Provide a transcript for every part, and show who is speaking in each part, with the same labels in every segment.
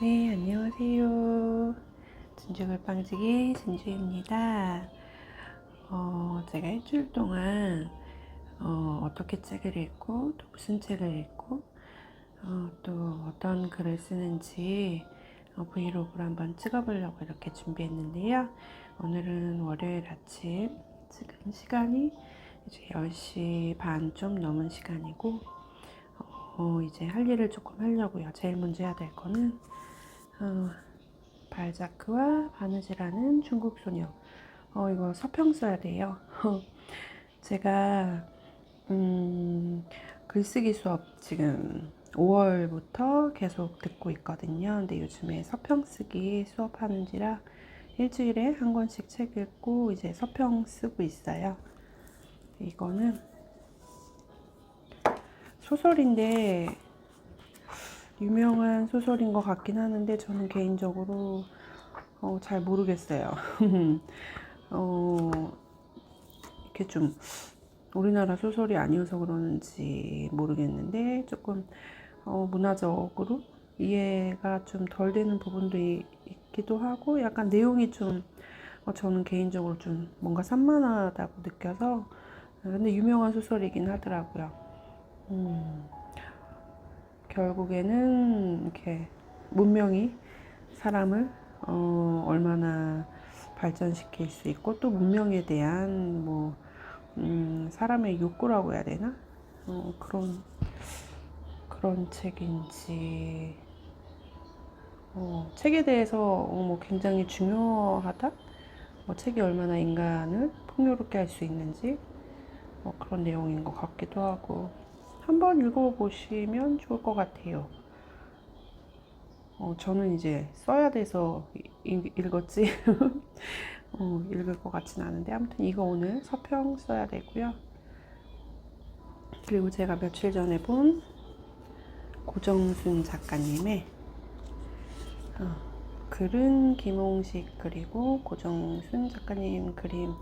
Speaker 1: 네, 안녕하세요. 진주글빵지기 진주입니다. 어, 제가 일주일 동안 어, 어떻게 책을 읽고 또 무슨 책을 읽고 어, 또 어떤 글을 쓰는지 어, 브이로그를 한번 찍어보려고 이렇게 준비했는데요. 오늘은 월요일 아침 지금 시간이 이제 10시 반 좀 넘은 시간이고 어, 이제 할 일을 조금 하려고요. 제일 먼저 해야 될 거는 어, 발자크와 바느질하는 중국 소녀. 어, 이거 서평 써야 돼요. 제가 음, 글쓰기 수업 지금 5월부터 계속 듣고 있거든요. 근데 요즘에 서평 쓰기 수업하는지라 일주일에 한 권씩 책 읽고 이제 서평 쓰고 있어요. 이거는 소설인데 유명한 소설인 것 같긴 하는데 저는 개인적으로 어, 잘 모르겠어요. 어, 이렇게 좀 우리나라 소설이 아니어서 그러는지 모르겠는데 조금 어, 문화적으로 이해가 좀 덜 되는 부분도 이- 있기도 하고 약간 내용이 좀 어, 저는 개인적으로 좀 뭔가 산만하다고 느껴서 근데 유명한 소설이긴 하더라고요. 음, 결국에는 이렇게 문명이 사람을 어, 얼마나 발전시킬 수 있고 또 문명에 대한 뭐 음, 사람의 욕구라고 해야 되나? 어, 그런 그런 책인지 어, 책에 대해서 어, 뭐 굉장히 중요하다? 뭐 책이 얼마나 인간을 풍요롭게 할 수 있는지 뭐 그런 내용인 것 같기도 하고 한번 읽어보시면 좋을 것 같아요. 어, 저는 이제 써야 돼서 이- 읽었지 어, 읽을 것 같진 않은데 아무튼 이거 오늘 서평 써야 되고요. 그리고 제가 며칠 전에 본 고정순 작가님의 어, 글은 김홍식 그리고 고정순 작가님 그림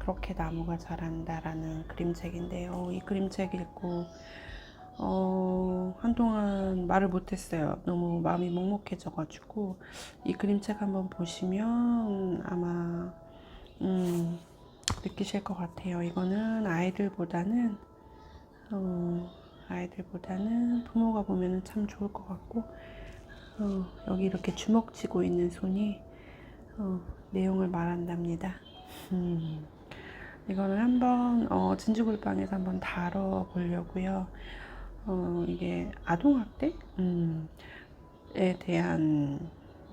Speaker 1: 그렇게 나무가 자란다라는 그림책인데요. 이 그림책 읽고 어, 한동안 말을 못했어요. 너무 마음이 먹먹해져가지고 이 그림책 한번 보시면 아마 음, 느끼실 것 같아요. 이거는 아이들보다는 어, 아이들보다는 부모가 보면은 참 좋을 것 같고 어, 여기 이렇게 주먹 쥐고 있는 손이 어, 내용을 말한답니다. 음. 이거는 한번 어, 진주글방에서 한번 다뤄보려고요. 어, 이게 아동학대? 음, 에 대한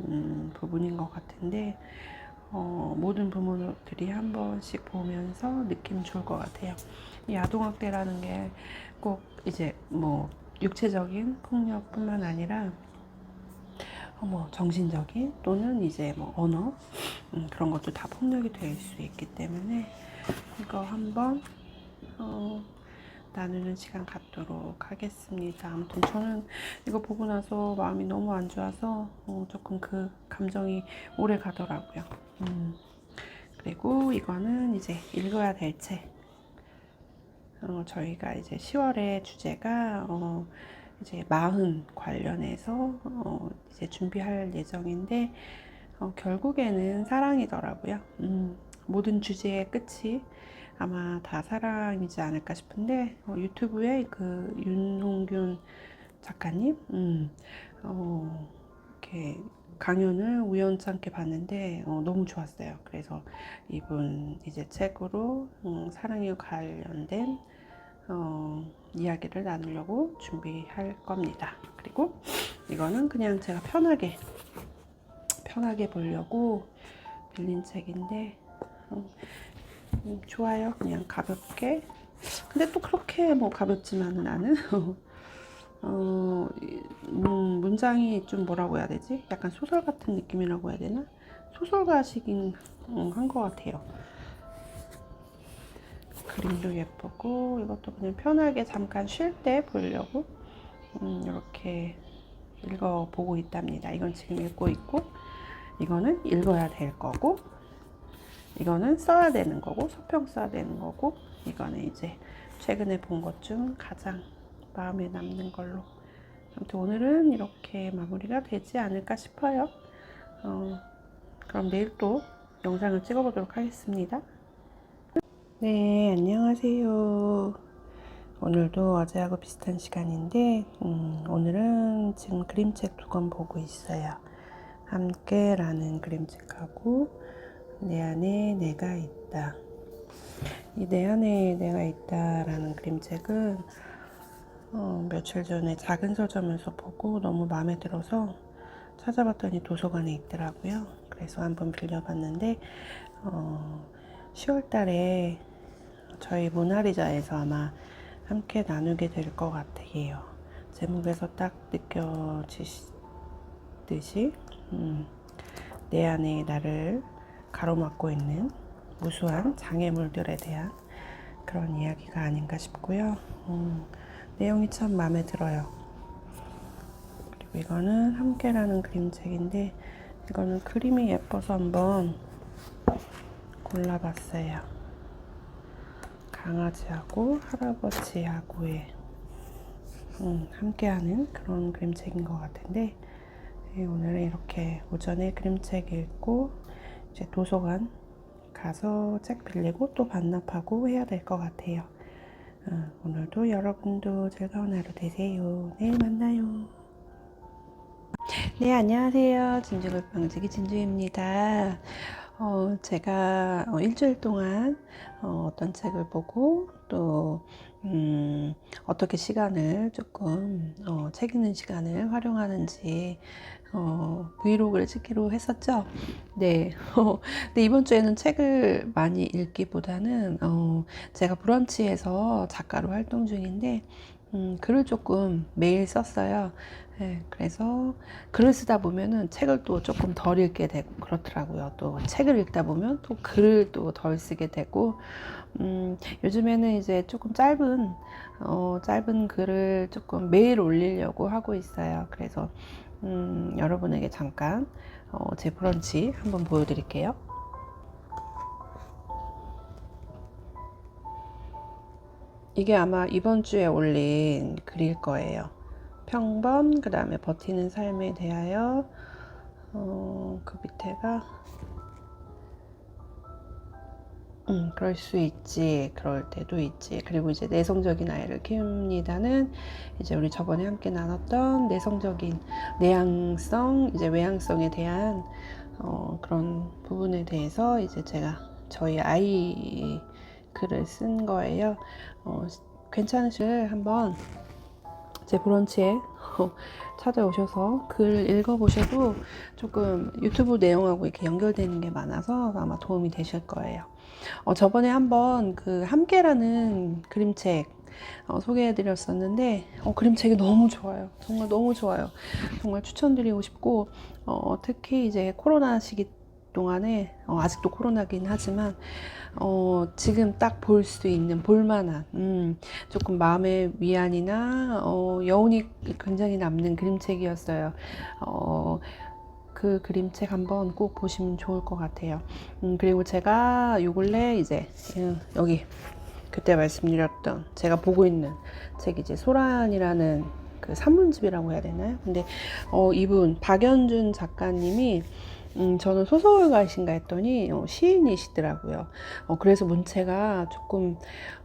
Speaker 1: 음, 부분인 것 같은데 어, 모든 부모들이 한 번씩 보면서 느낌 좋을 것 같아요. 이 아동학대라는 게 꼭 이제 뭐 육체적인 폭력뿐만 아니라 어, 뭐 정신적인 또는 이제 뭐 언어 음, 그런 것도 다 폭력이 될 수 있기 때문에 이거 한번 어, 나누는 시간 갖도록 하겠습니다. 아무튼 저는 이거 보고 나서 마음이 너무 안 좋아서 어, 조금 그 감정이 오래 가더라고요. 음, 그리고 이거는 이제 읽어야 될 책. 어, 저희가 이제 10월에 주제가 어, 이제 마흔 관련해서 어, 이제 준비할 예정인데 어, 결국에는 사랑이더라고요. 음, 모든 주제의 끝이 아마 다 사랑이지 않을까 싶은데 어, 유튜브에 그 윤홍균 작가님 음, 어, 이렇게 강연을 우연찮게 봤는데 어, 너무 좋았어요. 그래서 이분 이제 책으로 음, 사랑에 관련된 어, 이야기를 나누려고 준비할 겁니다. 그리고 이거는 그냥 제가 편하게 편하게 보려고 빌린 책인데 어, 음, 좋아요. 그냥 가볍게. 근데 또 그렇게 뭐 가볍지만은 않은. 어, 이- 음, 문장이 좀 뭐라고 해야 되지? 약간 소설 같은 느낌이라고 해야 되나? 소설가식인 음, 한것 같아요. 그림도 예쁘고 이것도 그냥 편하게 잠깐 쉴 때 보려고 음, 이렇게 읽어보고 있답니다. 이건 지금 읽고 있고 이거는 읽어야 될 거고 이거는 써야 되는 거고 서평 써야 되는 거고 이거는 이제 최근에 본 것 중 가장 마음에 남는 걸로 아무튼 오늘은 이렇게 마무리가 되지 않을까 싶어요. 어, 그럼 내일 또 영상을 찍어 보도록 하겠습니다. 네, 안녕하세요. 오늘도 어제하고 비슷한 시간인데, 음, 오늘은 지금 그림책 두 권 보고 있어요. 함께라는 그림책하고, 내 안에 내가 있다. 이 내 안에 내가 있다라는 그림책은 어, 며칠 전에 작은 서점에서 보고 너무 마음에 들어서 찾아봤더니 도서관에 있더라고요. 그래서 한번 빌려봤는데 어, 10월 달에 저희 모나리자에서 아마 함께 나누게 될 것 같아요. 제목에서 딱 느껴지듯이 음, 내 안에 나를 가로막고 있는 무수한 장애물들에 대한 그런 이야기가 아닌가 싶고요. 음, 내용이 참 마음에 들어요. 그리고 이거는 함께라는 그림책인데 이거는 그림이 예뻐서 한번 골라봤어요. 강아지하고 할아버지하고의 음, 함께하는 그런 그림책인 것 같은데 네, 오늘은 이렇게 오전에 그림책 읽고 이제 도서관 가서 책 빌리고 또 반납하고 해야 될 것 같아요. 어, 오늘도 여러분도 즐거운 하루 되세요. 내일 만나요. 네, 안녕하세요. 진주글방지기 진주입니다. 어, 제가 어, 일주일 동안 어, 떤 책을 보고 또 음, 어떻게 시간을 조금 어, 책 읽는 시간을 활용하는지 어, 브이로그를 찍기로 했었죠. 네. 어, 근데 이번 주에는 책을 많이 읽기보다는 어, 제가 브런치에서 작가로 활동 중인데 음, 글을 조금 매일 썼어요. 네, 그래서 글을 쓰다 보면은 책을 또 조금 덜 읽게 되고 그렇더라고요. 또 책을 읽다 보면 또 글을 또 덜 쓰게 되고 음, 요즘에는 이제 조금 짧은 어, 짧은 글을 조금 매일 올리려고 하고 있어요. 그래서 음, 여러분에게 잠깐 어, 제 브런치 한번 보여드릴게요. 이게 아마 이번 주에 올린 글일 거예요. 평범, 그 다음에 버티는 삶에 대하여, 어, 그 밑에가, 음, 그럴 수 있지, 그럴 때도 있지. 그리고 이제 내성적인 아이를 키웁니다는 이제 우리 저번에 함께 나눴던 내성적인 내향성, 이제 외향성에 대한 어, 그런 부분에 대해서 이제 제가 저희 아이 글을 쓴 거예요. 어, 괜찮으실 한번 제 브런치에 찾아오셔서 글 읽어보셔도 조금 유튜브 내용하고 이렇게 연결되는 게 많아서 아마 도움이 되실 거예요. 어, 저번에 한번 그 함께라는 그림책 어, 소개해드렸었는데 어, 그림책이 너무 좋아요. 정말 너무 좋아요. 정말 추천드리고 싶고 어, 특히 이제 코로나 시기 동안에 어, 아직도 코로나긴 하지만 어, 지금 딱 볼 수 있는 볼만한 음, 조금 마음의 위안이나 어, 여운이 굉장히 남는 그림책이었어요. 어, 그 그림책 한번 꼭 보시면 좋을 것 같아요. 음, 그리고 제가 요 근래 이제 음, 여기 그때 말씀드렸던 제가 보고 있는 책 이제 소란이라는 그 산문집이라고 해야 되나요? 근데 어, 이분 박연준 작가님이 음, 저는 소설가이신가 했더니 어, 시인이시더라고요. 어, 그래서 문체가 조금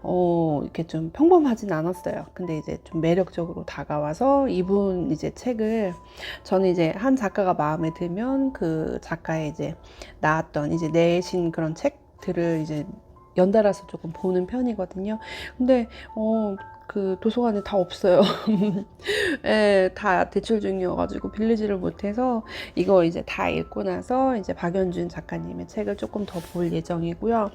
Speaker 1: 어, 이렇게 좀 평범하진 않았어요. 근데 이제 좀 매력적으로 다가와서 이분 이제 책을 저는 이제 한 작가가 마음에 들면 그 작가의 이제 나왔던 이제 내신 그런 책들을 이제 연달아서 조금 보는 편이거든요. 근데 어, 그 도서관에 다 없어요. 예, 다 대출 중이어가지고 빌리지를 못해서 이거 이제 다 읽고 나서 이제 박연준 작가님의 책을 조금 더 볼 예정이고요.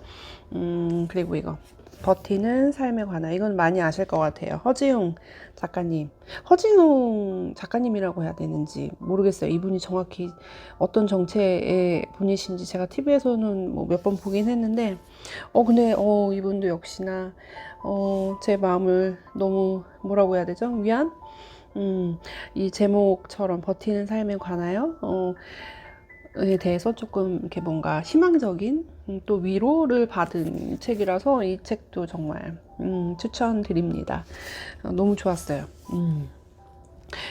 Speaker 1: 음, 그리고 이거 버티는 삶에 관한 이건 많이 아실 것 같아요. 허지웅 작가님. 허지웅 작가님이라고 해야 되는지 모르겠어요. 이분이 정확히 어떤 정체의 분이신지 제가 TV에서는 뭐 몇 번 보긴 했는데 어 근데 어 이분도 역시나 어 제 마음을 너무 뭐라고 해야 되죠? 위안? 음, 이 제목처럼 버티는 삶에 관하여 어, 에 대해서 조금 이렇게 뭔가 희망적인 음, 또 위로를 받은 책이라서 이 책도 정말 음, 추천드립니다. 어, 너무 좋았어요. 음.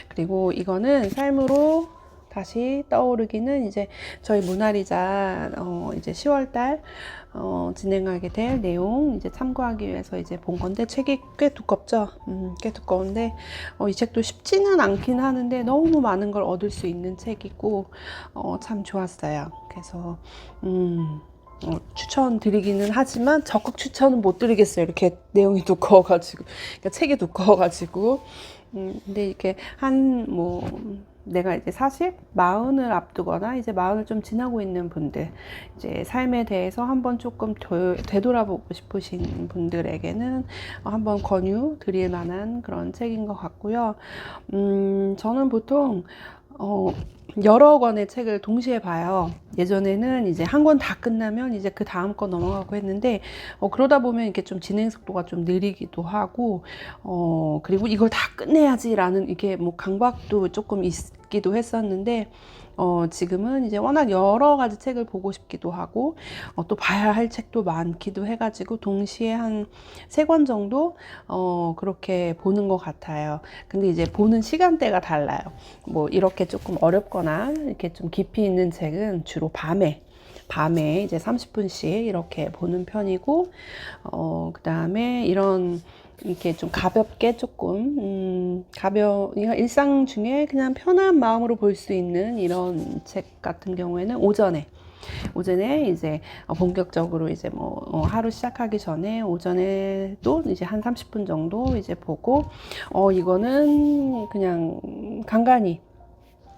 Speaker 1: 그리고 이거는 삶으로 다시 떠오르기는 이제 저희 모나리자 어 이제 10월달 어 진행하게 될 내용 이제 참고하기 위해서 이제 본 건데 책이 꽤 두껍죠. 음, 꽤 두꺼운데 어, 이 책도 쉽지는 않긴 하는데 너무 많은 걸 얻을 수 있는 책이고 어, 참 좋았어요. 그래서 음. 어, 추천드리기는 하지만 적극 추천은 못 드리겠어요. 이렇게 내용이 두꺼워가지고, 그러니까 책이 두꺼워가지고, 음, 근데 이렇게 한 뭐 내가 이제 사실 마흔을 앞두거나 이제 마흔을 좀 지나고 있는 분들, 이제 삶에 대해서 한번 조금 되, 되돌아보고 싶으신 분들에게는 한번 권유 드릴 만한 그런 책인 것 같고요. 음, 저는 보통 어, 여러 권의 책을 동시에 봐요. 예전에는 이제 한 권 다 끝나면 이제 그 다음 거 넘어가고 했는데, 어, 그러다 보면 이게 좀 진행 속도가 좀 느리기도 하고, 어, 그리고 이걸 다 끝내야지라는 이게 뭐 강박도 조금 있기도 했었는데, 어, 지금은 이제 워낙 여러 가지 책을 보고 싶기도 하고, 어, 또 봐야 할 책도 많기도 해가지고, 동시에 한 세 권 정도, 어, 그렇게 보는 것 같아요. 근데 이제 보는 시간대가 달라요. 뭐, 이렇게 조금 어렵거나, 이렇게 좀 깊이 있는 책은 주로 밤에, 밤에 이제 30분씩 이렇게 보는 편이고, 어, 그 다음에 이런, 이렇게 좀 가볍게 조금 음, 가벼 일상 중에 그냥 편한 마음으로 볼 수 있는 이런 책 같은 경우에는 오전에. 오전에 이제 본격적으로 이제 뭐 어, 하루 시작하기 전에 오전에도 이제 한 30분 정도 이제 보고 어 이거는 그냥 간간히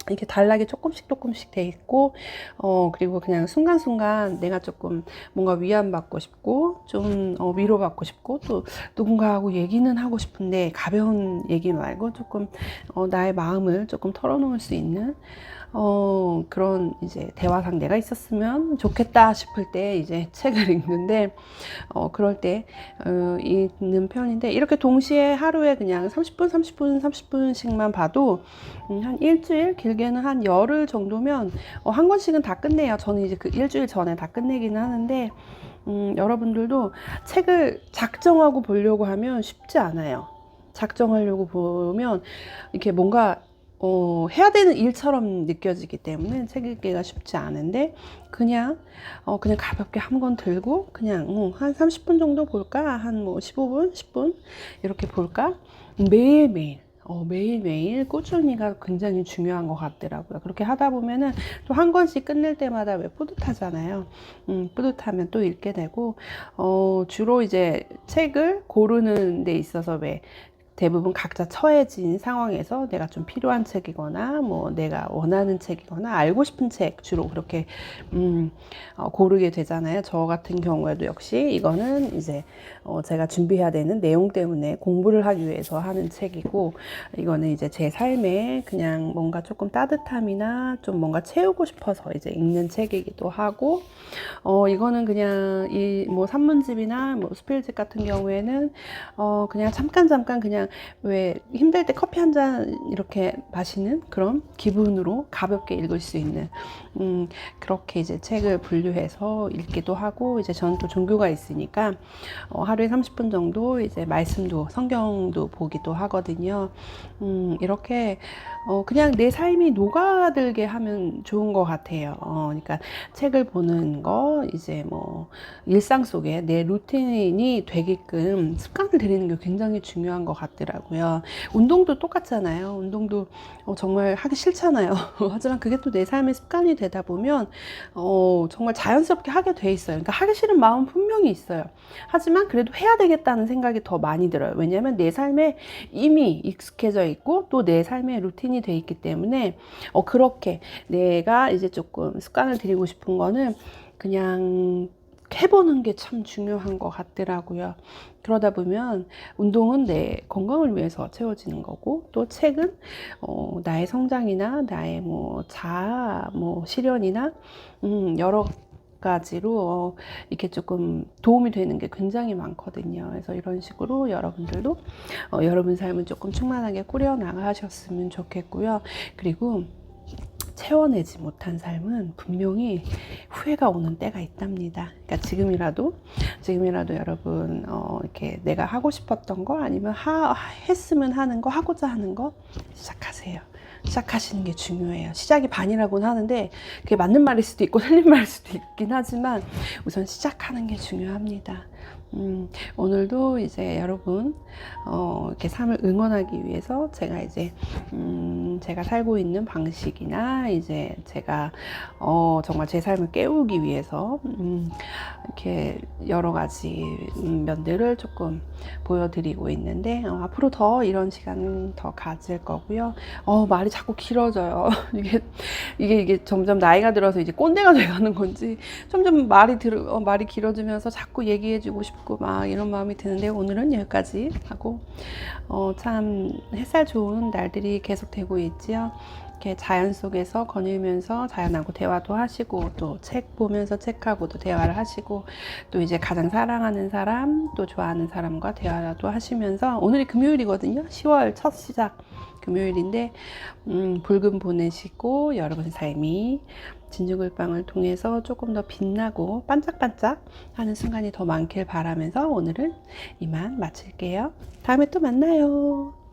Speaker 1: 이렇게 단락이 조금씩 조금씩 돼 있고 어 그리고 그냥 순간순간 내가 조금 뭔가 위안받고 싶고 좀 어, 위로받고 싶고 또 누군가하고 얘기는 하고 싶은데 가벼운 얘기 말고 조금 어, 나의 마음을 조금 털어놓을 수 있는 어 그런 이제 대화 상대가 있었으면 좋겠다 싶을 때 이제 책을 읽는데 어 그럴 때 어, 읽는 편인데 이렇게 동시에 하루에 그냥 30분 30분 30분씩만 봐도 음, 한 일주일 길게는 한 열흘 정도면 어, 한 권씩은 다 끝내요. 저는 이제 그 일주일 전에 다 끝내기는 하는데 음, 여러분들도 책을 작정하고 보려고 하면 쉽지 않아요. 작정하려고 보면 이렇게 뭔가 어, 해야 되는 일처럼 느껴지기 때문에 책 읽기가 쉽지 않은데 그냥 어, 그냥 가볍게 한 권 들고 그냥 어, 한 30분 정도 볼까 한 뭐 15분 10분 이렇게 볼까 매일매일 어, 매일매일 꾸준히가 굉장히 중요한 것 같더라고요. 그렇게 하다 보면은 또 한 권씩 끝낼 때마다 왜 뿌듯하잖아요. 음, 뿌듯하면 또 읽게 되고, 어, 주로 이제 책을 고르는 데 있어서 왜 대부분 각자 처해진 상황에서 내가 좀 필요한 책이거나 뭐 내가 원하는 책이거나 알고 싶은 책 주로 그렇게 음, 어, 고르게 되잖아요. 저 같은 경우에도 역시 이거는 이제 어, 제가 준비해야 되는 내용 때문에 공부를 하기 위해서 하는 책이고 이거는 이제 제 삶에 그냥 뭔가 조금 따뜻함이나 좀 뭔가 채우고 싶어서 이제 읽는 책이기도 하고 어 이거는 그냥 이 뭐 산문집이나 뭐 수필집 같은 경우에는 어 그냥 잠깐 잠깐 그냥 왜 힘들 때 커피 한 잔 이렇게 마시는 그런 기분으로 가볍게 읽을 수 있는 음 그렇게 이제 책을 분류해서 읽기도 하고 이제 저는 또 종교가 있으니까 어 하루에 30분 정도 이제 말씀도 성경도 보기도 하거든요. 음 이렇게 어 그냥 내 삶이 녹아들게 하면 좋은 것 같아요. 어 그러니까 책을 보는 거 이제 뭐 일상 속에 내 루틴이 되게끔 습관을 들이는 게 굉장히 중요한 것 같 더라고요. 운동도 똑같잖아요. 운동도 어, 정말 하기 싫잖아요. 하지만 그게 또 내 삶의 습관이 되다 보면 어, 정말 자연스럽게 하게 돼 있어요. 그러니까 하기 싫은 마음 분명히 있어요. 하지만 그래도 해야 되겠다는 생각이 더 많이 들어요. 왜냐하면 내 삶에 이미 익숙해져 있고 또 내 삶의 루틴이 돼 있기 때문에 어, 그렇게 내가 이제 조금 습관을 들이고 싶은 거는 그냥 해보는 게 참 중요한 것 같더라고요. 그러다 보면 운동은 내 건강을 위해서 채워지는 거고 또 책은 어, 나의 성장이나 나의 뭐 자아, 뭐 실현이나 음, 여러 가지로 어, 이렇게 조금 도움이 되는 게 굉장히 많거든요. 그래서 이런 식으로 여러분들도 어, 여러분 삶을 조금 충만하게 꾸려 나가셨으면 좋겠고요. 그리고 채워내지 못한 삶은 분명히 후회가 오는 때가 있답니다. 그러니까 지금이라도 지금이라도 여러분 어, 이렇게 내가 하고 싶었던 거 아니면 하, 했으면 하는 거 하고자 하는 거 시작하세요. 시작하시는 게 중요해요. 시작이 반이라고는 하는데 그게 맞는 말일 수도 있고 틀린 말일 수도 있긴 하지만 우선 시작하는 게 중요합니다. 음, 오늘도 이제 여러분 어, 이렇게 삶을 응원하기 위해서 제가 이제 음, 제가 살고 있는 방식이나 이제 제가 어, 정말 제 삶을 깨우기 위해서 음, 이렇게 여러 가지 음, 면들을 조금 보여드리고 있는데 어, 앞으로 더 이런 시간 더 가질 거고요. 어, 말이 자꾸 길어져요. 이게 이게 이게 점점 나이가 들어서 이제 꼰대가 돼가는 건지 점점 말이 들 어, 말이 길어지면서 자꾸 얘기해주고 싶고 막 이런 마음이 드는데 오늘은 여기까지 하고 어, 참 햇살 좋은 날들이 계속 되고 있지요. 이렇게 자연 속에서 거닐면서 자연하고 대화도 하시고 또 책 보면서 책하고도 대화를 하시고 또 이제 가장 사랑하는 사람 또 좋아하는 사람과 대화도 하시면서 오늘이 금요일이거든요. 10월 첫 시작 금요일인데 음, 붉은 보내시고 여러분 삶이 진주글방을 통해서 조금 더 빛나고 반짝반짝 하는 순간이 더 많길 바라면서 오늘은 이만 마칠게요. 다음에 또 만나요.